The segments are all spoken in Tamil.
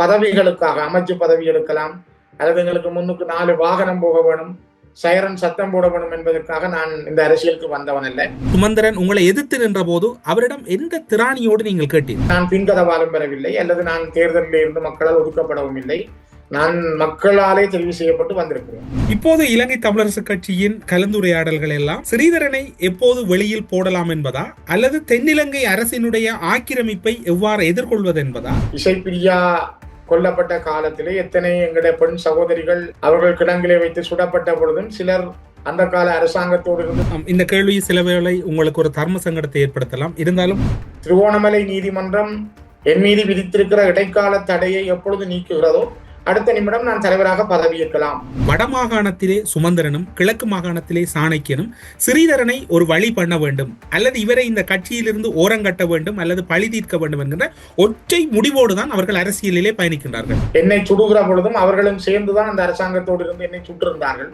பதவிகளுக்காக அமைச்சு பதவி எடுக்கலாம். அல்லது எங்களுக்கு முன்னுக்கு நாலு வாகனம் போக வேணும் சைரன் சத்தம் போட வேணும் என்பதற்காக நான் இந்த அரசியலுக்கு வந்தவன் அல்ல. சுமந்திரன் உங்களை எதிர்த்து நின்ற போது அவரிடம் எந்த திராணியோடு நீங்கள் கேட்டீர்கள் நான் பின்கதவாலும் பெறவில்லை அல்லது நான் தேர்தலில் இருந்து மக்களால் ஒதுக்கப்படவும் இல்லை. நான் மக்களாலே தெரிவு செய்யப்பட்டு வந்திருக்கிறேன். இப்போது இலங்கை தமிழரசு கட்சியின் கலந்துரையாடல்கள் எல்லாம் ஸ்ரீதரனை எப்போது வெளியில் போடலாம் என்பதா அல்லது தென்னிலங்கை அரசினுடைய ஆக்கிரமிப்பை எவ்வாறு எதிர்கொள்வது என்பதா? இசைப்பிரியா கொல்லப்பட்ட காலத்திலே எத்தனை எங்களுடைய பெண் சகோதரிகள் அவர்கள் கிடங்கிலே வைத்து சுடப்பட்ட பொழுதும் சிலர் அந்த கால அரசாங்கத்தோடு இருந்து இந்த கேள்வி சில வேளை உங்களுக்கு ஒரு தர்ம சங்கடத்தை ஏற்படுத்தலாம். இருந்தாலும் திருவோணமலை நீதிமன்றம் என் மீது விதித்திருக்கிற இடைக்கால தடையை எப்பொழுது நீக்குகிறதோ அடுத்த நிமிடம் நான் தலைவராக பதவியேற்கலாம். வடமாகாணத்திலே சுமந்திரனும் கிழக்கு மாகாணத்திலே சாணக்கியனும் ஸ்ரீதரனை ஒரு வழி பண்ண வேண்டும். அல்லது இவரை இந்த கட்சியிலிருந்து ஓரங்கட்ட வேண்டும் அல்லது பழி தீர்க்க வேண்டும் என்கின்ற ஒற்றை முடிவோடு தான் அவர்கள் அரசியலிலே பயணிக்கின்றார்கள். என்னை சுடுகிற பொழுதும் அவர்களும் சேர்ந்துதான் அந்த அரசாங்கத்தோடு இருந்து என்னை சுட்டிருந்தார்கள்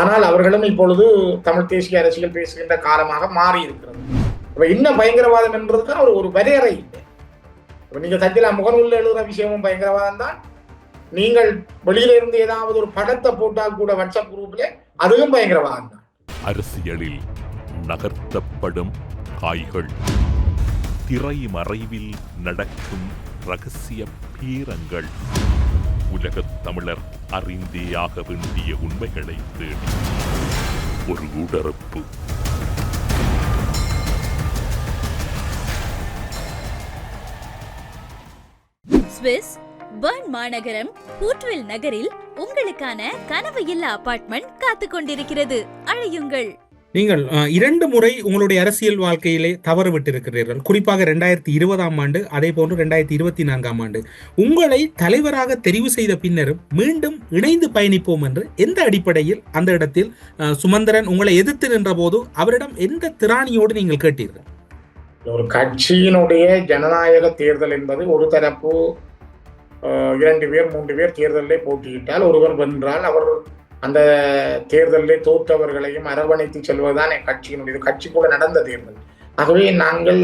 ஆனால் அவர்களும் இப்பொழுது தமிழ் தேசிய அரசியல் பேசுகின்ற காலமாக மாறி இருக்கிறது அப்ப இன்னும் பயங்கரவாதம் என்பதற்கு ஒரு ஒரு வரையறை இல்லை. இப்ப நீங்க சத்தில முகநூல்ல எழுதுற விஷயமும் பயங்கரவாதம் தான் நீங்கள் வெளியில இருந்து ஏதாவது ஒரு படத்தை போட்டால் கூட வாட்ஸ்அப் குரூப்ல அதுவும் பயங்கரவாதம் தான். அரசியலில் நகர்த்தப்படும் காய்கள். திரைமறைவில் நடக்கும் ரகசிய பீரங்கள். உலகத் தமிழர் அறிந்தேயாக வேண்டிய உண்மைகளை தேடி. ஒரு உடறுப்பு ஸ்விஸ் பர்ன் மாநகரம் பூட்வில் நகரில் உங்களுக்கான கனவு இல்லா அபார்ட்மெண்ட் காத்துக் கொண்டிருக்கிறது. அழையுங்கள். நீங்கள் இரண்டு முறை உங்களுடைய அரசியல் வாழ்க்கையிலே தவறு விட்டிருக்கிறீர்கள். குறிப்பாக ரெண்டாயிரத்தி இருபதாம் ஆண்டு அதே போன்று ரெண்டாயிரத்தி இருபத்தி நான்காம் ஆண்டு. உங்களை தலைவராக தெரிவு செய்த பின்னரும் மீண்டும் இணைந்து பயணிப்போம் என்று எந்த அடிப்படையில் அந்த இடத்தில் சுமந்திரன் உங்களை எதிர்த்து நின்ற போது அவரிடம் எந்த திராணியோடு நீங்கள் கேட்டீர்கள்? ஒரு கட்சியினுடைய ஜனநாயக தேர்தல் என்பது ஒரு தரப்பு இரண்டு பேர் மூன்று பேர் தேர்தலில் போட்டியிட்டால் ஒருவர் வென்றால் அவர் அந்த தேர்தலில் தோற்றவர்களையும் அரவணைத்து செல்வதுதான் என் கட்சியினுடைய கட்சி கூட நடந்த தேர்தல். ஆகவே நாங்கள்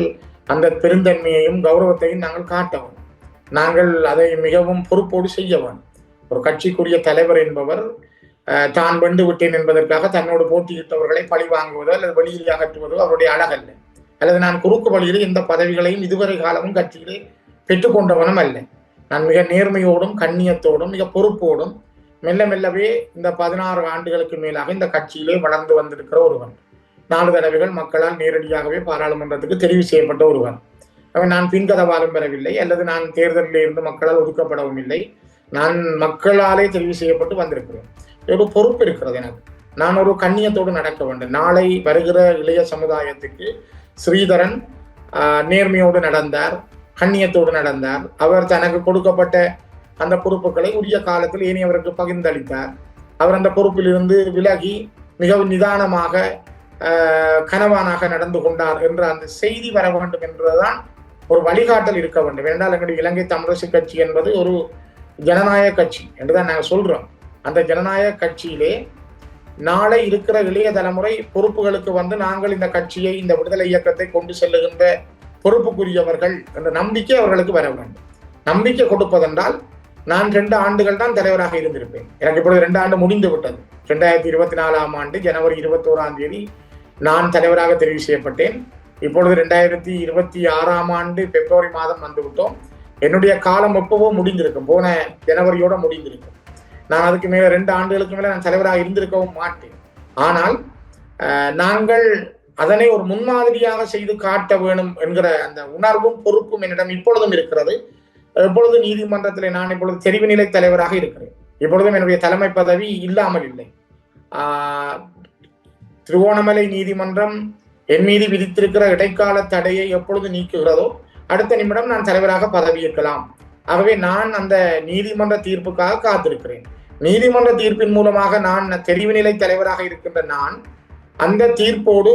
அந்த பெருந்தன்மையையும் கௌரவத்தையும் நாங்கள் காட்டவும் நாங்கள் அதை மிகவும் பொறுப்போடு செய்ய வேண்டும் ஒரு கட்சிக்குரிய தலைவர் என்பவர் தான் வென்று விட்டேன் என்பதற்காக தன்னோடு போட்டியிட்டவர்களை பழி வாங்குவதோ அல்லது வெளியில் அகற்றுவதோ அவருடைய அழகல்ல. அல்லது நான் குறுக்கு வழியில் இந்த பதவிகளையும் இதுவரை காலமும் கட்சியிலே பெற்றுக்கொண்டவனும் அல்ல. நான் மிக நேர்மையோடும் கண்ணியத்தோடும் மிக பொறுப்போடும் மெல்ல மெல்லவே இந்த பதினாறு ஆண்டுகளுக்கு மேலாக இந்த கட்சியிலே வளர்ந்து வந்திருக்கிற ஒருவன். நாலு தடவைகள் மக்களால் நேரடியாகவே பாராளுமன்றத்துக்கு தெரிவு செய்யப்பட்ட ஒருவன். அவன் நான் பின்கதவாலும் பெறவில்லை அல்லது நான் தேர்தலில் இருந்து மக்களால் ஒதுக்கப்படவும் இல்லை. நான் மக்களாலே தெரிவு செய்யப்பட்டு வந்திருக்கிறேன். ஒரு பொறுப்பு இருக்கிறது எனக்கு. நான் ஒரு கண்ணியத்தோடு நடக்க வேண்டும். நாளை வருகிற இளைய சமுதாயத்துக்கு ஸ்ரீதரன் நேர்மையோடு நடந்தார். கண்ணியத்தோடு நடந்தார். அவர் தனக்கு கொடுக்கப்பட்ட அந்த பொறுப்புகளை உரிய காலத்தில் ஏனையவருக்கு பகிர்ந்தளித்தார். அவர் அந்த பொறுப்பிலிருந்து விலகி மிகவும் நிதானமாக கனவானாக நடந்து கொண்டார் என்ற அந்த செய்தி வர வேண்டும் என்பதுதான் ஒரு வழிகாட்டல் இருக்க வேண்டும். என்றால் எங்களுடைய இலங்கை தமிழரசு கட்சி என்பது ஒரு ஜனநாயக கட்சி என்றுதான் நாங்கள் சொல்றோம். அந்த ஜனநாயக கட்சியிலே நாளை இருக்கிற இளைய தலைமுறை பொறுப்புகளுக்கு வந்து நாங்கள் இந்த கட்சியை இந்த விடுதலை இயக்கத்தை கொண்டு செல்லுகின்ற பொறுப்புக்குரியவர்கள் என்ற நம்பிக்கை அவர்களுக்கு வர வேண்டும். நம்பிக்கை கொடுப்பதென்றால் நான் ரெண்டு ஆண்டுகள் தான் தலைவராக இருந்திருப்பேன். எனக்கு இப்பொழுது ரெண்டு ஆண்டு முடிந்து விட்டது. ரெண்டாயிரத்தி இருபத்தி நாலாம் ஆண்டு ஜனவரி இருபத்தோராம் தேதி நான் தலைவராக தெரிவு செய்யப்பட்டேன். இப்பொழுது ரெண்டாயிரத்தி இருபத்தி ஆறாம் ஆண்டு பிப்ரவரி மாதம் வந்துவிட்டோம் என்னுடைய காலம் எப்பவோ முடிந்திருக்கும். போன ஜனவரியோட முடிந்திருக்கும். நான் அதுக்கு மேலே ரெண்டு ஆண்டுகளுக்கு மேலே நான் தலைவராக இருந்திருக்கவும் மாட்டேன். ஆனால் நாங்கள் அதனை ஒரு முன்மாதிரியாக செய்து காட்ட வேணும் என்கிற அந்த உணர்வும் பொறுப்பும் என்னிடம் இப்பொழுதும் இருக்கிறது. எப்பொழுது நீதிமன்றத்தில் நான் இப்பொழுது தெரிவு நிலை தலைவராக இருக்கிறேன். இப்பொழுதும் என்னுடைய தலைமை பதவி இல்லாமல் இல்லை. திருவோணமலை நீதிமன்றம் என் மீது விதித்திருக்கிற இடைக்கால தடையை எப்பொழுது நீக்குகிறதோ அடுத்த நிமிடம் நான் தலைவராக பதவியேற்கலாம். ஆகவே நான் அந்த நீதிமன்ற தீர்ப்புக்காக காத்திருக்கிறேன். நீதிமன்ற தீர்ப்பின் மூலமாக நான் தெரிவு நிலை தலைவராக இருக்கின்ற நான் அந்த தீர்ப்போடு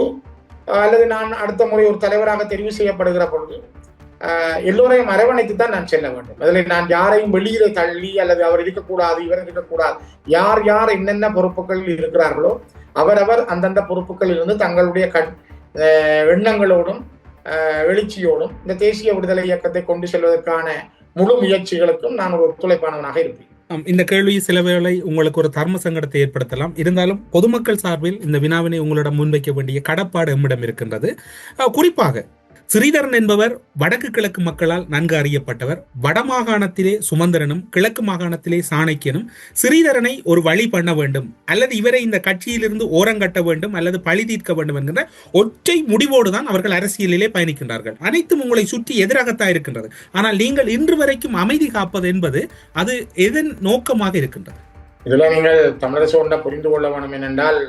அல்லது நான் அடுத்த முறை ஒரு தலைவராக தெரிவு செய்யப்படுகிற பொழுது எல்லோரையும் அரவணைத்து தான் நான் செல்ல வேண்டும். அதில் நான் யாரையும் வெளியிலே தள்ளி அல்லது அவர் இருக்கக்கூடாது இவர் இருக்கக்கூடாது யார் யார் என்னென்ன பொறுப்புகளில் இருக்கிறார்களோ அவரவர் அந்தந்த பொறுப்புகளில் இருந்து தங்களுடைய கண் எண்ணங்களோடும் எழுச்சியோடும் இந்த தேசிய விடுதலை இயக்கத்தை கொண்டு செல்வதற்கான முழு முயற்சிகளுக்கும் நான் ஒரு ஒத்துழைப்பானவனாக இருப்பேன். இந்த கேள்வி சில வேளை உங்களுக்கு ஒரு தர்ம சங்கடத்தை ஏற்படுத்தலாம். இருந்தாலும் பொதுமக்கள் சார்பில் இந்த வினாவினை உங்களிடம் முன்வைக்க வேண்டிய கடப்பாடு எம்மிடம் இருக்கின்றது. குறிப்பாக ஸ்ரீதரன் என்பவர் வடக்கு கிழக்கு மக்களால் நன்கு அறியப்பட்டவர். வடமாகாணத்திலே சுமந்திரனும் கிழக்கு மாகாணத்திலே சாணக்கியனும் ஸ்ரீதரனை ஒரு வழி பண்ண வேண்டும். அல்லது இவரை இந்த கட்சியிலிருந்து ஓரங்கட்ட வேண்டும் அல்லது பழி தீர்க்க வேண்டும் என்கின்ற ஒற்றை முடிவோடு தான் அவர்கள் அரசியலிலே பயணிக்கின்றார்கள். அனைத்தும் உங்களை சுற்றி எதிராகத்தான் இருக்கின்றது. ஆனால் நீங்கள் இன்று வரைக்கும் அமைதி காப்பது என்பது அது எதன் நோக்கமாக இருக்கின்றது? இதுல நீங்கள் தமிழரசு ஒன்றை புரிந்து கொள்ள வேண்டும் என்னென்றால்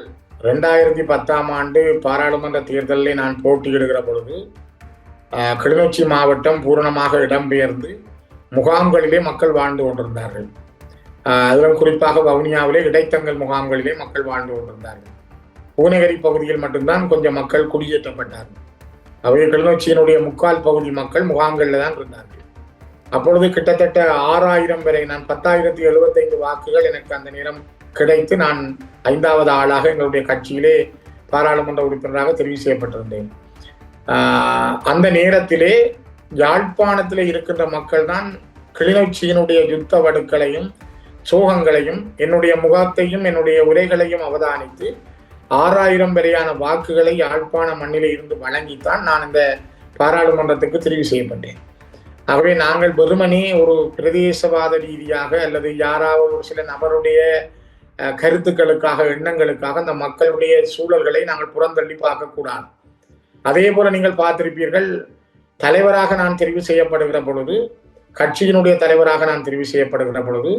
ரெண்டாயிரத்தி பத்தாம் ஆண்டு பாராளுமன்ற தேர்தலில் நான் போட்டியிடுகிற பொழுது கிளிநொச்சி மாவட்டம் பூரணமாக இடம்பெயர்ந்து முகாம்களிலே மக்கள் வாழ்ந்து கொண்டிருந்தார்கள். அதிலும் குறிப்பாக வவுனியாவிலே இடைத்தங்கல் முகாம்களிலே மக்கள் வாழ்ந்து கொண்டிருந்தார்கள். பூனகிரி பகுதியில் மட்டும்தான் கொஞ்சம் மக்கள் குடியேற்றப்பட்டார்கள். அவை கிளிநொச்சியினுடைய முக்கால் பகுதி மக்கள் முகாம்களில் தான் இருந்தார்கள். அப்பொழுது கிட்டத்தட்ட ஆறாயிரம் வரை நான் பத்தாயிரத்தி எழுபத்தைந்து வாக்குகள் எனக்கு அந்த நேரம் கிடைத்து நான் ஐந்தாவது ஆளாக எங்களுடைய கட்சியிலே பாராளுமன்ற உறுப்பினராக தெரிவு செய்யப்பட்டிருந்தேன். அந்த நேரத்திலே யாழ்ப்பாணத்தில் இருக்கின்ற மக்கள் தான் கிளிநொச்சியினுடைய யுத்த வடுக்களையும் சோகங்களையும் என்னுடைய முகத்தையும் என்னுடைய உரைகளையும் அவதானித்து ஆறாயிரம் வரையான வாக்குகளை யாழ்ப்பாண மண்ணிலே இருந்து வழங்கித்தான் நான் இந்த பாராளுமன்றத்துக்கு தெரிவு செய்யப்பட்டேன். ஆகவே நாங்கள் வெறுமனே ஒரு பிரதேசவாத ரீதியாக அல்லது யாராவது ஒரு சில நபருடைய கருத்துக்களுக்காக எண்ணங்களுக்காக அந்த மக்களுடைய சூழல்களை நாங்கள் புறந்தள்ளி பார்க்கக்கூடாது. அதே போல நீங்கள் பார்த்திருப்பீர்கள் தலைவராக நான் தெரிவு செய்யப்படுகிற பொழுது கட்சியினுடைய தலைவராக நான் தெரிவு செய்யப்படுகிற பொழுது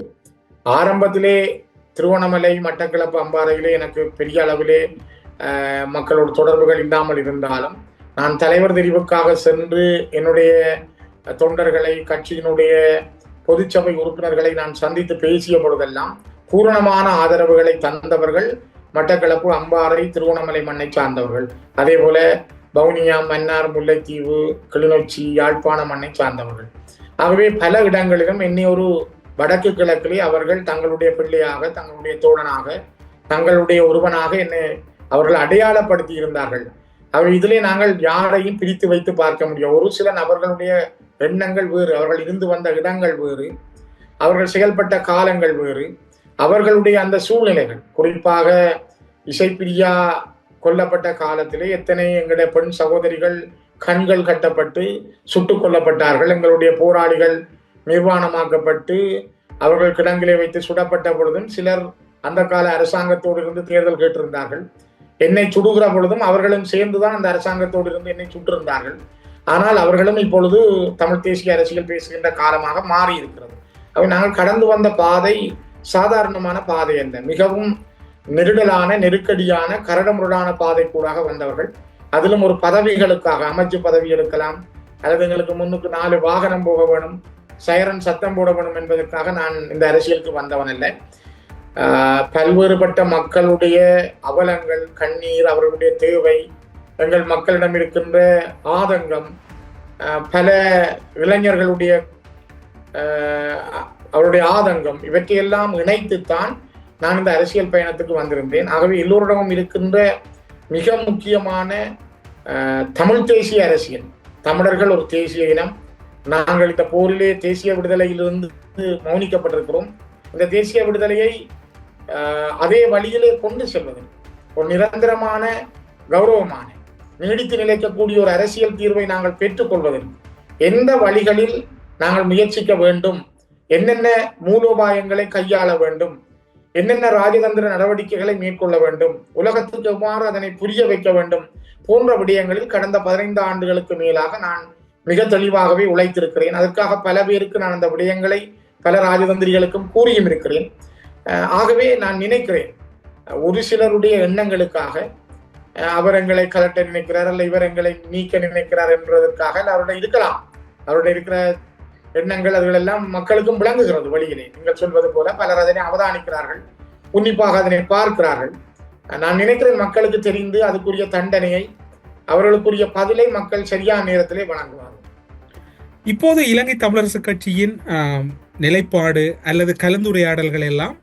ஆரம்பத்திலே திருவண்ணாமலை மட்டக்களப்பு அம்பாறையிலே எனக்கு பெரிய அளவிலே மக்களோட தொடர்புகள் இல்லாமல் இருந்தாலும் நான் தலைவர் தெரிவுக்காக சென்று என்னுடைய தொண்டர்களை கட்சியினுடைய பொதுச்சபை உறுப்பினர்களை நான் சந்தித்து பேசிய பொழுதெல்லாம் பூரணமான ஆதரவுகளை தந்தவர்கள் மட்டக்களப்பு அம்பாறை திருவண்ணாமலை மண்ணை சார்ந்தவர்கள். அதே போல வவுனியா மன்னார் முல்லைத்தீவு கிளிநொச்சி யாழ்ப்பாண மண்ணை சார்ந்தவர்கள். ஆகவே பல இடங்களிலும் என்னை ஒரு வடக்கு கிழக்கிலே அவர்கள் தங்களுடைய பிள்ளையாக தங்களுடைய தோழனாக தங்களுடைய ஒருவனாக என்னை அவர்கள் அடையாளப்படுத்தி இருந்தார்கள். அவர் இதிலே நாங்கள் யாரையும் பிரித்து வைத்து பார்க்க முடியும் ஒரு சில நபர்களுடைய எண்ணங்கள் வேறு அவர்கள் இருந்து வந்த இடங்கள் வேறு அவர்கள் செயல்பட்ட காலங்கள் வேறு. அவர்களுடைய அந்த சூழ்நிலைகள் குறிப்பாக இசைப்பிரியா கொல்லப்பட்ட காலத்திலே எத்தனை எங்களுடைய பெண் சகோதரிகள் கண்கள் கட்டப்பட்டு சுட்டுக் கொல்லப்பட்டார்கள். எங்களுடைய போராளிகள் நிர்வாணமாக்கப்பட்டு அவர்கள் கிடங்கிலே வைத்து சுடப்பட்ட பொழுதும் சிலர் அந்த கால அரசாங்கத்தோடு இருந்து தேர்தல் கேட்டிருந்தார்கள். என்னை சுடுகிற பொழுதும் அவர்களும் சேர்ந்துதான் அந்த அரசாங்கத்தோடு இருந்து என்னை சுட்டிருந்தார்கள். ஆனால் அவர்களும் இப்பொழுது தமிழ் தேசிய அரசியல் பேசுகின்ற காலமாக மாறி இருக்கிறது அவை நாங்கள் கடந்து வந்த பாதை சாதாரணமான பாதை அல்ல. மிகவும் நெருடலான நெருக்கடியான கரடமுரடான பாதை கூடாக வந்தவர்கள். அதிலும் ஒரு பதவிகளுக்காக அமைச்சு பதவி எடுக்கலாம். அல்லது எங்களுக்கு முன்னுக்கு நாலு வாகனம் போக வேணும் சைரன் சத்தம் போட வேணும் என்பதற்காக நான் இந்த அரசியலுக்கு வந்தவன் இல்லை பல்வேறுபட்ட மக்களுடைய அவலங்கள் கண்ணீர் அவர்களுடைய தேவை எங்கள் மக்களிடம் இருக்கின்ற ஆதங்கம் பல இளைஞர்களுடைய அவருடைய ஆதங்கம் இவற்றையெல்லாம் இணைத்துத்தான் நான் இந்த அரசியல் பயணத்துக்கு வந்திருந்தேன். ஆகவே எல்லோரிடமும் இருக்கின்ற மிக முக்கியமான தமிழ் தேசிய அரசியல். தமிழர்கள் ஒரு தேசிய இனம். நாங்கள் இந்த போரிலே தேசிய விடுதலையிலிருந்து மௌனிக்கப்பட்டிருக்கிறோம். இந்த தேசிய விடுதலையை அதே வழியிலே கொண்டு செல்வது ஒரு நிரந்தரமான கௌரவமான நீடித்து நிலைக்கக்கூடிய ஒரு அரசியல் தீர்வை நாங்கள் பெற்றுக்கொள்வதற்கு எந்த வழிகளில் நாங்கள் முயற்சிக்க வேண்டும்? என்னென்ன மூலோபாயங்களை கையாள வேண்டும்? என்னென்ன ராஜதந்திர நடவடிக்கைகளை மேற்கொள்ள வேண்டும்? உலகத்துக்கு எவ்வாறு அதனை புரிய வைக்க வேண்டும்? போன்ற விடயங்களில் கடந்த பதினைந்து ஆண்டுகளுக்கு மேலாக நான் மிக தெளிவாகவே உழைத்திருக்கிறேன். அதற்காக பல பேருக்கு நான் அந்த விடயங்களை பல ராஜதந்திரிகளுக்கும் கூறியும் இருக்கிறேன். ஆகவே நான் நினைக்கிறேன் ஒரு சிலருடைய எண்ணங்களுக்காக அவர் எங்களை கலட்ட நினைக்கிறார் அல்ல இவர் எங்களை நீக்க நினைக்கிறார் என்பதற்காக அவருடைய இருக்கலாம். அவருடைய இருக்கிற எண்ணங்கள் அதுகளெல்லாம் மக்களுக்கும் விளங்குகிறது வழியினை நீங்கள் சொல்வது போல பலர் அதனை அவதானிக்கிறார்கள் உன்னிப்பாக அதனை பார்க்கிறார்கள். நான் நினைக்கிறேன் மக்களுக்கு தெரிந்து அதுக்குரிய தண்டனையை அவர்களுக்குரிய பதிலை மக்கள் சரியான நேரத்திலே வழங்குவார்கள். இப்போது இலங்கை தமிழரசு கட்சியின் நிலைப்பாடு அல்லது கலந்துரையாடல்கள் எல்லாம்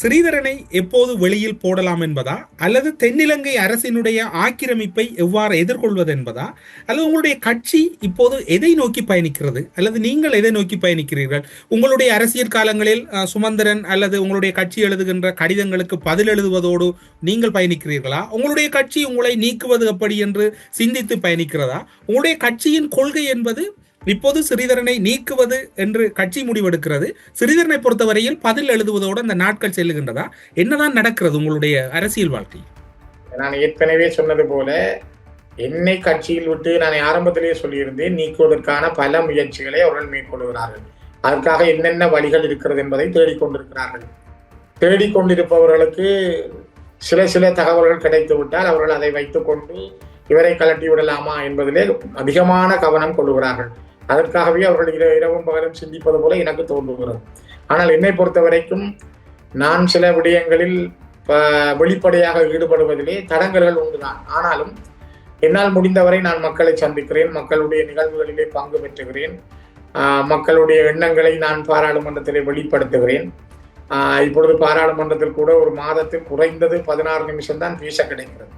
ஸ்ரீதரனை எப்போது வெளியில் போடலாம் என்பதா? அல்லது தென்னிலங்கை அரசினுடைய ஆக்கிரமிப்பை எவ்வாறு எதிர்கொள்வது என்பதா? அல்லது உங்களுடைய கட்சி இப்போது எதை நோக்கி பயணிக்கிறது? அல்லது நீங்கள் எதை நோக்கி பயணிக்கிறீர்கள்? உங்களுடைய அரசியல் காலங்களில் சுமந்திரன் அல்லது உங்களுடைய கட்சி எழுதுகின்ற கடிதங்களுக்கு பதில் எழுதுவதோடு நீங்கள் பயணிக்கிறீர்களா? உங்களுடைய கட்சி உங்களை நீக்குவது எப்படி என்று சிந்தித்து பயணிக்கிறதா? உங்களுடைய கட்சியின் கொள்கை என்பது இப்போது சிறிதரனை நீக்குவது என்று கட்சி முடிவெடுக்கிறது. சிறிதரனை பொறுத்தவரையில் பதில் எழுதுவதோடு அந்த நாட்கள் செல்லுகின்றதா? என்னதான் நடக்கிறது உங்களுடைய அரசியல் வாழ்க்கை? நான் ஏற்கனவே சொன்னது போல என்னை கட்சியில் விட்டு நான் ஆரம்பத்திலேயே சொல்லியிருந்தேன் நீக்குவதற்கான பல முயற்சிகளை அவர்கள் மேற்கொள்கிறார்கள். அதற்காக என்னென்ன வழிகள் இருக்கிறது என்பதை தேடிக்கொண்டிருக்கிறார்கள். தேடிக்கொண்டிருப்பவர்களுக்கு சில சில தகவல்கள் கிடைத்துவிட்டால் அவர்கள் அதை வைத்துக்கொண்டு இவரை கலட்டி விடலாமா என்பதிலே அதிகமான கவனம் கொள்ளுகிறார்கள். அதற்காகவே அவர்கள் இர- இரவும் பகலும் சிந்திப்பது போல எனக்கு தோன்றுகிறது. ஆனால் என்னை பொறுத்த வரைக்கும் நான் சில விடயங்களில் ப- வெளிப்படையாக ஈடுபடுவதிலே தடங்கல்கள் உண்டுதான். ஆனாலும் என்னால் முடிந்தவரை நான் மக்களை சந்திக்கிறேன் மக்களுடைய நிகழ்வுகளிலே பங்கு பெற்றுகிறேன் மக்களுடைய எண்ணங்களை நான் பாராளுமன்றத்திலே வெளிப்படுத்துகிறேன். இப்பொழுது பாராளுமன்றத்தில் கூட ஒரு மாதத்தில் குறைந்தது பதினாறு நிமிஷம் தான் பேச கிடைக்கிறது.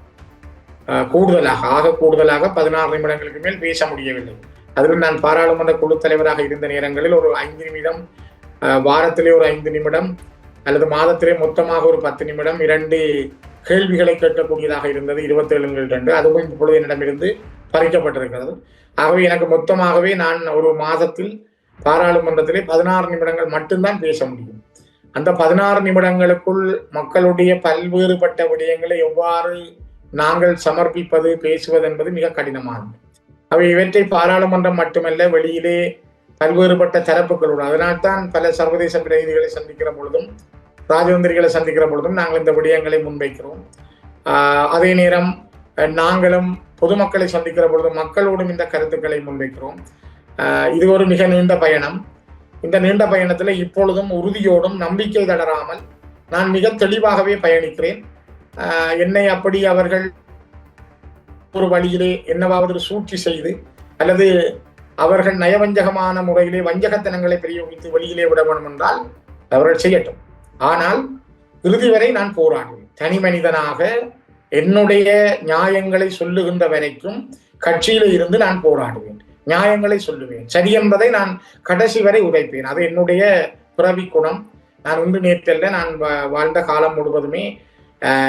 கூடுதலாக ஆக கூடுதலாக பதினாறு நிமிடங்களுக்கு மேல் பேச முடியவில்லை. அதில் நான் பாராளுமன்ற குழு தலைவராக இருந்த நேரங்களில் ஒரு ஐந்து நிமிடம் வாரத்திலே ஒரு ஐந்து நிமிடம் அல்லது மாதத்திலே மொத்தமாக ஒரு பத்து நிமிடம் இரண்டு கேள்விகளை கேட்கக்கூடியதாக இருந்தது இருபத்தேழு ரெண்டு அதுவும் இப்பொழுது என்னிடமிருந்து பறிக்கப்பட்டிருக்கிறது. ஆகவே எனக்கு மொத்தமாகவே நான் ஒரு மாதத்தில் பாராளுமன்றத்திலே பதினாறு நிமிடங்கள் மட்டும்தான் பேச முடியும். அந்த பதினாறு நிமிடங்களுக்குள் மக்களுடைய பல்வேறுபட்ட விடயங்களை எவ்வாறு நாங்கள் சமர்ப்பிப்பது பேசுவது என்பது மிக கடினமானது. அவை இவற்றை பாராளுமன்றம் மட்டுமல்ல வெளியிலே பல்வேறுபட்ட தரப்புகளோடு அதனால்தான் பல சர்வதேச பிரதிநிதிகளை சந்திக்கிற பொழுதும் ராஜதந்திரிகளை சந்திக்கிற பொழுதும் நாங்கள் இந்த விடயங்களை முன்வைக்கிறோம். அதே நேரம் நாங்களும் பொதுமக்களை சந்திக்கிற பொழுதும் மக்களோடும் இந்த கருத்துக்களை முன்வைக்கிறோம். இது ஒரு மிக நீண்ட பயணம். இந்த நீண்ட பயணத்தில் இப்பொழுதும் உறுதியோடும் நம்பிக்கை தளராமல் நான் மிக தெளிவாகவே பயணிக்கிறேன். என்னை அப்படி அவர்கள் ஒரு வழியிலே என்னவாவது ஒரு சூழ்ச்சி செய்து அல்லது அவர்கள் நயவஞ்சகமான முறையிலே வஞ்சகத்தனங்களை பிரயோகித்து வெளியிலே விட வேண்டும் என்றால் அவர்கள் செய்யட்டும். ஆனால் இறுதி வரை நான் போராடுவேன். தனி மனிதனாக என்னுடைய நியாயங்களை சொல்லுகின்ற வரைக்கும் கட்சியில இருந்து நான் போராடுவேன். நியாயங்களை சொல்லுவேன். சரி என்பதை நான் கடைசி வரை உதைப்பேன் அது என்னுடைய பிறவி குணம். நான் உண்டு நேற்றல்ல நான் வா- வாழ்ந்த காலம் முழுவதுமே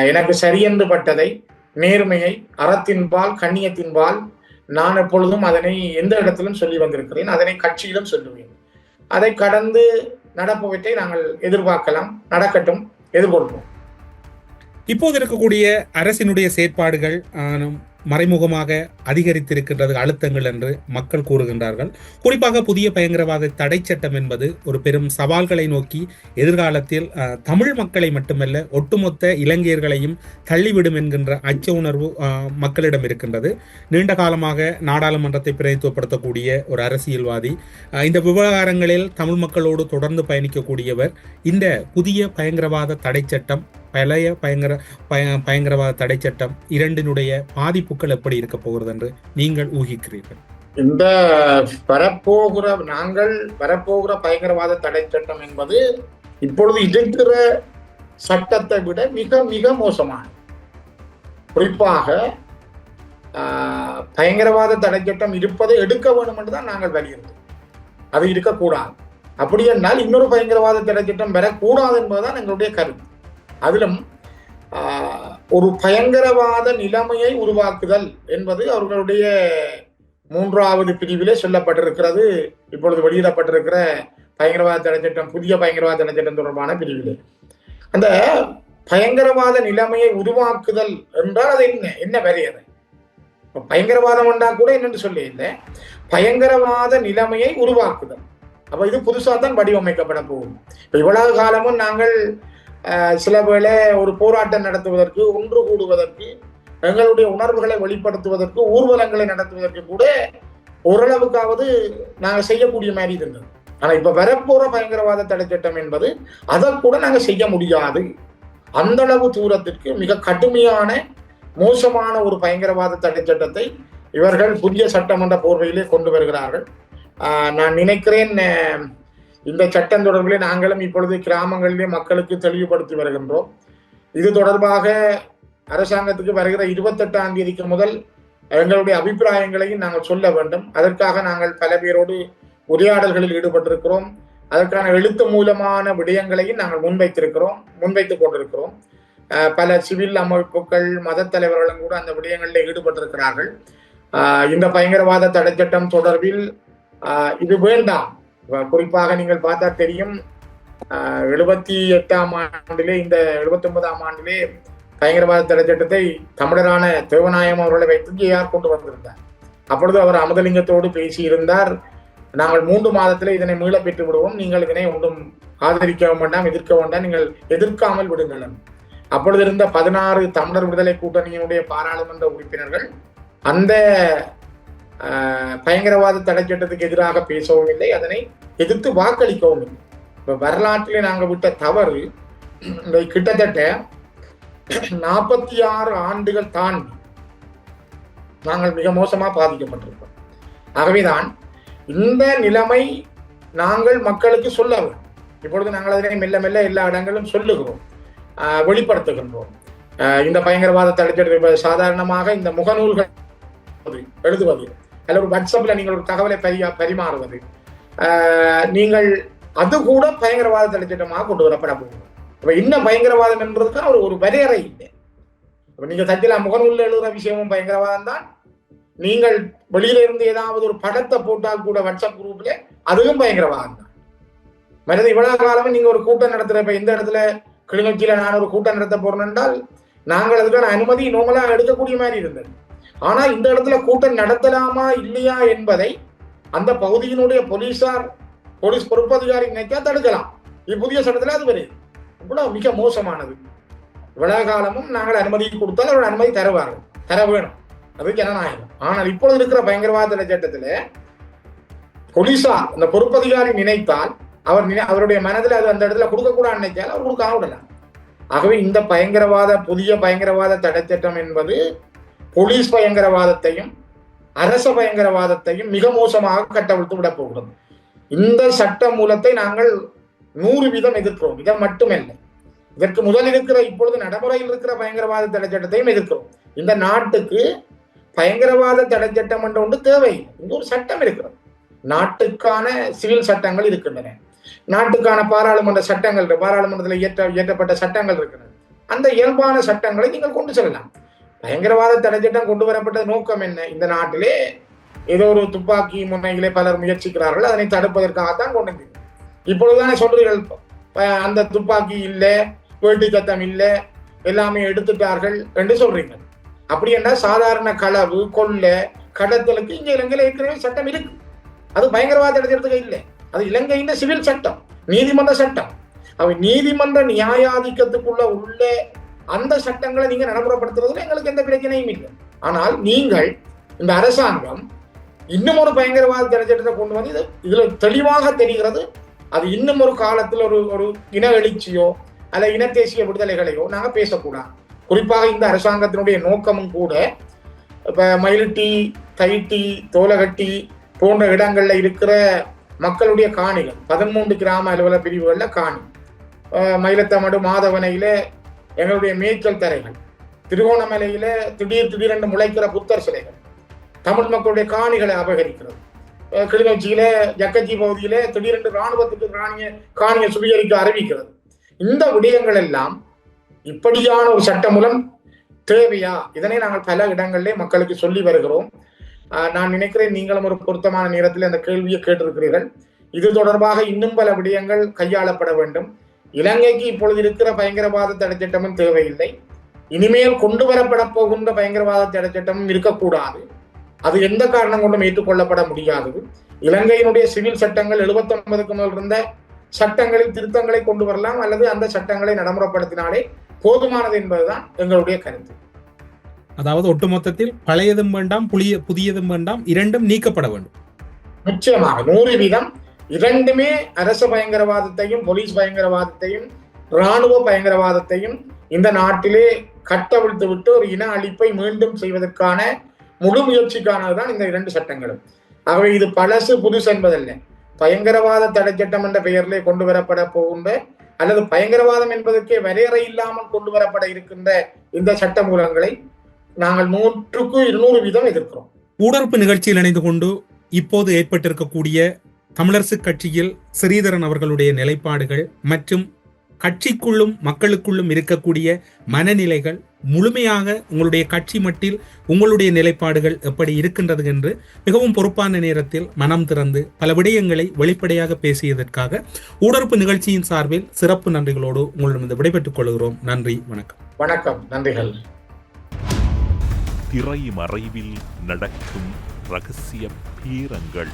எனக்கு சரியென்று பட்டதை நேர்மையை அறத்தின்பால் கண்ணியத்தின்பால் நான் எப்பொழுதும் அதனை எந்த இடத்திலும் சொல்லி வந்திருக்கிறேன் அதனை கட்சியிலும் சொல்லுவேன். அதை கடந்து நடப்பவற்றை நாங்கள் எதிர்பார்க்கலாம் நடக்கட்டும் எதிர்கொள்வோம். இப்போது இருக்கக்கூடிய அரசினுடைய செயற்பாடுகள் மறைமுகமாக அதிகரித்திருக்கின்றது அழுத்தங்கள் என்று மக்கள் கூறுகின்றார்கள். குறிப்பாக புதிய பயங்கரவாத தடை சட்டம் என்பது ஒரு பெரும் சவால்களை நோக்கி எதிர்காலத்தில் தமிழ் மக்களை மட்டுமல்ல ஒட்டுமொத்த இலங்கையர்களையும் தள்ளிவிடும் என்கின்ற அச்ச உணர்வு மக்களிடம் இருக்கின்றது. நீண்ட காலமாக நாடாளுமன்றத்தை பிரதித்துவப்படுத்தக்கூடிய ஒரு அரசியல்வாதி இந்த விவகாரங்களில் தமிழ் மக்களோடு தொடர்ந்து பயணிக்கக்கூடியவர் இந்த புதிய பயங்கரவாத தடை சட்டம் பழைய பயங்கர பய பயங்கரவாத தடை சட்டம் இரண்டினுடைய பாதிப்புகள் எப்படி இருக்க போகிறது என்று நீங்கள் ஊகிக்கிறீர்கள். இந்த வரப்போகிற நாங்கள் வரப்போகிற பயங்கரவாத தடை சட்டம் என்பது இப்பொழுது இருக்கிற சட்டத்தை விட மிக மிக மோசமானது. குறிப்பாக பயங்கரவாத தடை சட்டம் இருப்பதை எடுக்க வேண்டும் என்று தான் நாங்கள் வலியுறுத்தோம் அது இருக்கக்கூடாது. அப்படி என்றால் இன்னொரு பயங்கரவாத தடை சட்டம் வரக்கூடாது என்பதுதான் எங்களுடைய கருத்து. அதிலும் ஒரு பயங்கரவாத நிலைமையை உருவாக்குதல் என்பது அவர்களுடைய மூன்றாவது பிரிவிலே சொல்லப்பட்டிருக்கிறது. இப்பொழுது வெளியிடப்பட்டிருக்கிற பயங்கரவாத தடைச்சட்டம் புதிய பயங்கரவாத தடைச்சட்டம் தொடர்பான பிரிவிலே. அந்த பயங்கரவாத நிலைமையை உருவாக்குதல் என்றால் அது என்ன? என்ன வரையறை பயங்கரவாதம் என்றா கூட என்னென்று சொல்லி இல்லை. பயங்கரவாத நிலைமையை உருவாக்குதல். அப்ப இது புதுசாக தான் வடிவமைக்கப்பட போகும் இப்ப இவ்வளவு காலமும் நாங்கள் சில வேளை ஒரு போராட்டம் நடத்துவதற்கு ஒன்று கூடுவதற்கு எங்களுடைய உணர்வுகளை வெளிப்படுத்துவதற்கு ஊர்வலங்களை நடத்துவதற்கு கூட ஓரளவுக்காவது நாங்கள் செய்யக்கூடிய மாதிரி இருந்தது. ஆனால் இப்போ வரப்போற பயங்கரவாத தடை சட்டம் என்பது அதை கூட நாங்கள் செய்ய முடியாது. அந்த அளவு தூரத்திற்கு மிக கடுமையான மோசமான ஒரு பயங்கரவாத தடை சட்டத்தை இவர்கள் புதிய சட்டமன்ற போர்வையிலே கொண்டு வருகிறார்கள். நான் நினைக்கிறேன் இந்த சட்டம் தொடர்பிலே நாங்களும் இப்பொழுது கிராமங்களிலே மக்களுக்கு தெளிவுபடுத்தி வருகின்றோம். இது தொடர்பாக அரசாங்கத்துக்கு வருகிற இருபத்தெட்டாம் தேதிக்கு முதல் எங்களுடைய அபிப்பிராயங்களையும் நாங்கள் சொல்ல வேண்டும். அதற்காக நாங்கள் பல பேரோடு உரையாடல்களில் ஈடுபட்டிருக்கிறோம். அதற்கான எழுத்து மூலமான விடயங்களையும் நாங்கள் முன்வைத்திருக்கிறோம் முன்வைத்துக் கொண்டிருக்கிறோம். பல சிவில் அமைப்புகள் மத தலைவர்களும் கூட அந்த விடயங்களில் ஈடுபட்டிருக்கிறார்கள். இந்த பயங்கரவாத தடை சட்டம் தொடர்பில் இது வேண்டாம். குறிப்பாக நீங்கள் பார்த்தா தெரியும் எழுபத்தி எட்டாம் ஆண்டிலே இந்த எழுபத்தி ஒன்பதாம் ஆண்டிலே பயங்கரவாத தடை சட்டத்தை தமிழரான தேவநாயகம் அவர்களை வைத்து ஜேஆர் கொண்டு வந்திருந்தார். அப்பொழுது அவர் அமுதலிங்கத்தோடு பேசியிருந்தார். நாங்கள் மூன்று மாதத்தில் இதனை மீள பெற்று விடுவோம். நீங்கள் இதனை ஒன்றும் ஆதரிக்க வேண்டாம் எதிர்க்க வேண்டாம் நீங்கள் எதிர்க்காமல் விடுங்கள். அப்பொழுது இருந்த பதினாறு தமிழர் விடுதலை கூட்டணியினுடைய பாராளுமன்ற உறுப்பினர்கள் அந்த பயங்கரவாத தடை சட்டத்துக்கு எதிராக பேசவும் இல்லை அதனை எதிர்த்து வாக்களிக்கவும் இல்லை. இப்போ வரலாற்றில் நாங்கள் விட்ட தவறு இந்த கிட்டத்தட்ட நாற்பத்தி ஆறு ஆண்டுகள் தாண்டி நாங்கள் மிக மோசமாக பாதிக்கப்பட்டிருக்கோம். ஆகவேதான் இந்த நிலைமை நாங்கள் மக்களுக்கு சொல்ல வேண்டும் இப்பொழுது நாங்கள் அதனை மெல்ல மெல்ல எல்லா இடங்களும் சொல்லுகிறோம் வெளிப்படுத்துகின்றோம். இந்த பயங்கரவாத தடைச்சட்டத்தை சாதாரணமாக இந்த முகநூல்கள் எழுதுவது அல்ல ஒரு வாட்ஸ்அப்ல நீங்கள் ஒரு தகவலை பரியா பரிமாறுவது. நீங்கள் அது கூட பயங்கரவாத தடைச்சட்டமாக கொண்டு வரப்பட போகும் இப்ப என்ன பயங்கரவாதம் என்றதுக்கு ஒரு ஒரு வரையறை இல்லை. இப்ப நீங்க தட்டில முகநூல் எழுதுற விஷயமும் பயங்கரவாதம் தான். நீங்கள் வெளியில இருந்து ஏதாவது ஒரு படத்தை போட்டால் கூட வாட்ஸ்அப் குரூப்ல அதுவும் பயங்கரவாதம் தான். மனித இவ்வளவு காலமே நீங்க ஒரு கூட்டம் நடத்துற இப்ப இந்த இடத்துல கிளிநொச்சியில நான் ஒரு கூட்டம் நடத்த போறேன் என்றால் நாங்கள் அதுக்கான அனுமதி நோமலா எடுக்கக்கூடிய மாதிரி இருந்தது. ஆனா இந்த இடத்துல கூட்டம் நடத்தலாமா இல்லையா என்பதை அந்த பகுதியினுடைய போலீசார் போலீஸ் பொறுப்பதிகாரி நினைத்தா தடுக்கலாம். இப்புதிய சட்டத்துல அது வருது இவ்வளவு மிக மோசமானது. இவ்வளவு காலமும் நாங்கள் அனுமதி கொடுத்தால் அவர்கள் அனுமதி தருவார்கள். தர வேணும். அது ஜனநாயகம். ஆனால் இப்பொழுது இருக்கிற பயங்கரவாத தடை சட்டத்துல போலீசார் அந்த பொறுப்பதிகாரி நினைத்தால் அவர் நினை- அவருடைய மனதில் அது அந்த இடத்துல கொடுக்கக்கூடாது நினைச்சால் அவர் கொடுக்க விடலாம். ஆகவே இந்த பயங்கரவாத புதிய பயங்கரவாத தடை சட்டம் என்பது போலீஸ் பயங்கரவாதத்தையும் அரச பயங்கரவாதத்தையும் மிக மோசமாக கட்டவிழ்த்து விட போகிறது. இந்த சட்ட மூலத்தை நாங்கள் நூறு வீதம் எதிர்க்கிறோம். இதை மட்டுமல்ல இதற்கு முதல் இருக்கிற இப்பொழுது நடைமுறையில் இருக்கிற பயங்கரவாத தடை சட்டத்தையும் எதிர்க்கிறோம். இந்த நாட்டுக்கு பயங்கரவாத தடை சட்டம் என்ற ஒன்று தேவை. இங்க ஒரு சட்டம் இருக்கிறது. நாட்டுக்கான சிவில் சட்டங்கள் இருக்கின்றன. நாட்டுக்கான பாராளுமன்ற சட்டங்கள் பாராளுமன்றத்தில் இயற்ற இயற்றப்பட்ட சட்டங்கள் இருக்கின்றன. அந்த இயல்பான சட்டங்களை நீங்கள் கொண்டு செல்லலாம். பயங்கரவாத தடை சட்டம் கொண்டு வரப்பட்ட நோக்கம் என்ன? இந்த நாட்டிலே ஏதோ ஒரு துப்பாக்கி முனைகளை பலர் முயற்சிக்கிறார்கள். அதனை தடுப்பதற்காகத்தான் கொண்டு வந்தீங்க இப்பொழுதுதானே சொல்றீர்கள் அந்த துப்பாக்கி இல்லை வேட்டு சத்தம் இல்லை எல்லாமே எடுத்துட்டார்கள் என்று சொல்றீங்க அப்படி என்றால் சாதாரண களவு கொள்ளை கடத்தலுக்கு இங்கே இலங்கையில் ஏற்கனவே சட்டம் இருக்கு. அது பயங்கரவாத இடத்திற்கு இல்லை. அது இலங்கையின் சிவில் சட்டம் நீதிமன்ற சட்டம். அவை நீதிமன்ற நியாயாதிக்கத்துக்குள்ள உள்ள அந்த சட்டங்களை நீங்க நடைமுறைப்படுத்துறதுல எங்களுக்கு எந்த பிரச்சனையும் இல்லை. ஆனால் நீங்கள் இந்த அரசாங்கம் இன்னும் ஒரு பயங்கரவாத திரைச்சட்டத்தை கொண்டு வந்து இது இதுல தெளிவாக தெரிகிறது. அது இன்னும் ஒரு காலத்தில் ஒரு ஒரு இன எழுச்சியோ அல்ல இன தேசிய விடுதலைகளையோ நாங்கள் பேசக்கூடாது. குறிப்பாக இந்த அரசாங்கத்தினுடைய நோக்கமும் கூட இப்போ மயிலிட்டி தைட்டி தோலகட்டி போன்ற இடங்கள்ல இருக்கிற மக்களுடைய காணிகள் பதிமூன்று கிராம அலுவலக பிரிவுகளில் காணி. மயிலத்தமடு மாதவனையில் எங்களுடைய மேய்ச்சல் தரைகள். திருகோணமலையில திடீர் திடீரென்று முளைக்கிற புத்தர் சிலைகள். தமிழ் மக்களுடைய காணிகளை அபகரிக்கிறது. கிளிநொச்சியில ஜக்கஜி பகுதியில திடீரென்று ராணுவத்துக்கு காணிய காணியை சுவீகரிக்க அறிவிக்கிறது. இந்த விடயங்கள் எல்லாம் இப்படியான ஒரு சட்டம் மூலம் தேவையா? இதனை நாங்கள் பல இடங்களிலே மக்களுக்கு சொல்லி வருகிறோம். நான் நினைக்கிறேன் நீங்களும் ஒரு பொருத்தமான நேரத்தில் அந்த கேள்வியை கேட்டிருக்கிறீர்கள். இது தொடர்பாக இன்னும் பல விடயங்கள் கையாளப்பட வேண்டும். இலங்கைக்கு இப்பொழுது இருக்கிற பயங்கரவாத தடை சட்டமும் தேவையில்லை. இனிமேல் கொண்டு வரப்பட போகின்ற பயங்கரவாத தடை சட்டமும் இருக்கக்கூடாது. அது எந்த காரணம் கொண்டும் ஏற்றுக்கொள்ளப்பட முடியாதது இலங்கையினுடைய சிவில் சட்டங்கள் 79 முதல் இருந்த சட்டங்களில் திருத்தங்களை கொண்டு வரலாம் அல்லது அந்த சட்டங்களை நடைமுறைப்படுத்தினாலே போதுமானது என்பதுதான் எங்களுடைய கருத்து. அதாவது ஒட்டுமொத்தத்தில் பழையதும் வேண்டாம் புதிய புதியதும் வேண்டாம் இரண்டும் நீக்கப்பட வேண்டும். நிச்சயமாக நூறு வீதம் இரண்டுமே அரச பயங்கரவாதத்தையும் போலீஸ் பயங்கரவாதத்தையும் இராணுவ பயங்கரவாதத்தையும் இந்த நாட்டிலே கட்டவிழ்த்து விட்டு ஒரு இன அழிப்பை மீண்டும் செய்வதற்கான முழு முயற்சிக்கானதுதான் இந்த இரண்டு சட்டங்களும். ஆகவே இது பழசு புதுசு என்பதல்ல. பயங்கரவாத தடை சட்டம் என்ற பெயரிலே கொண்டு வரப்பட போகின்ற அல்லது பயங்கரவாதம் என்பதற்கே வரையறை இல்லாமல் கொண்டு வரப்பட இருக்கின்ற இந்த சட்ட மூலங்களை நாங்கள் நூற்றுக்கு இருநூறு வீதம் எதிர்க்கிறோம். ஊடறுப்பு நிகழ்ச்சியில் இணைந்து கொண்டு இப்போது ஏற்பட்டிருக்கக்கூடிய தமிழரசு கட்சியில் ஸ்ரீதரன் அவர்களுடைய நிலைப்பாடுகள் மற்றும் கட்சிக்குள்ளும் மக்களுக்குள்ளும் இருக்கக்கூடிய மனநிலைகள் முழுமையாக உங்களுடைய கட்சி மட்டில் உங்களுடைய நிலைப்பாடுகள் எப்படி இருக்கின்றது என்று மிகவும் பொறுப்பான நேரத்தில் மனம் திறந்து பல விடயங்களை வெளிப்படையாக பேசியதற்காக ஊடறுப்பு நிகழ்ச்சியின் சார்பில் சிறப்பு நன்றிகளோடு உங்களிடம் விடைபெற்றுக் கொள்கிறோம். நன்றி வணக்கம். வணக்கம் நன்றிகள். திரை மறைவில் நடக்கும் ரகசிய பீரங்கள்.